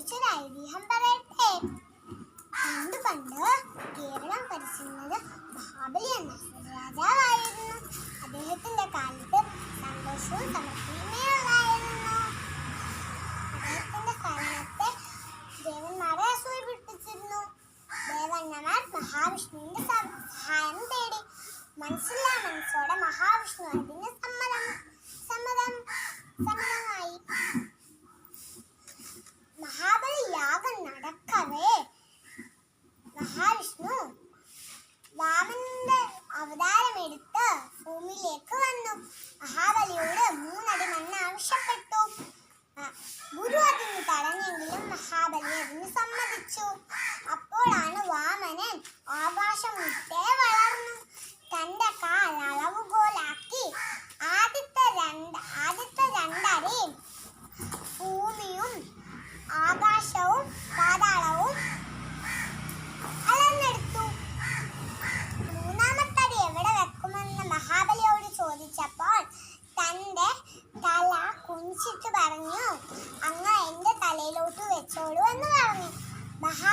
കുറിച്ചൊരു ഐതിഹ്യം പറയട്ടെ? പണ്ട് പണ്ട് കേരളം ഭരിച്ചിരുന്നത് മഹാബലി എന്ന രാജാവായിരുന്നു. അദ്ദേഹത്തിന്റെ കാലത്ത് സന്തോഷവും സമൃദ്ധിയുമേ ഉള്ളായിരുന്നു അദ്ദേഹത്തിന്റെ ഭരണത്തെ ദേവന്മാരെ അസൂയപ്പിടിപ്പിച്ചിരുന്നു ദേവന്മാർ മഹാവിഷ്ണുവിന്റെ സഹായം തേടി. മനസ്സില്ലാ മനസ്സോടെ മഹാവിഷ്ണു അതിന് സമ്മതം സമ്മതം സമ്മതമായി മഹാബലി യാഗം നടക്കവേ മഹാവിഷ്ണു വാമനന്റെ അവതാരമെടുത്ത് ഭൂമിയിലേക്ക് വന്നു. മഹാബലിയോട് മൂന്നടി മണ്ണ് ആവശ്യപ്പെട്ടു. ഗുരു അതിന് തടഞ്ഞെങ്കിലും മഹാബലി അതിന് സമ്മതിച്ചു. അങ്ങ് എന്റെ തലയിലോട്ട് വെച്ചോളൂ എന്ന് പറഞ്ഞു. മഹാ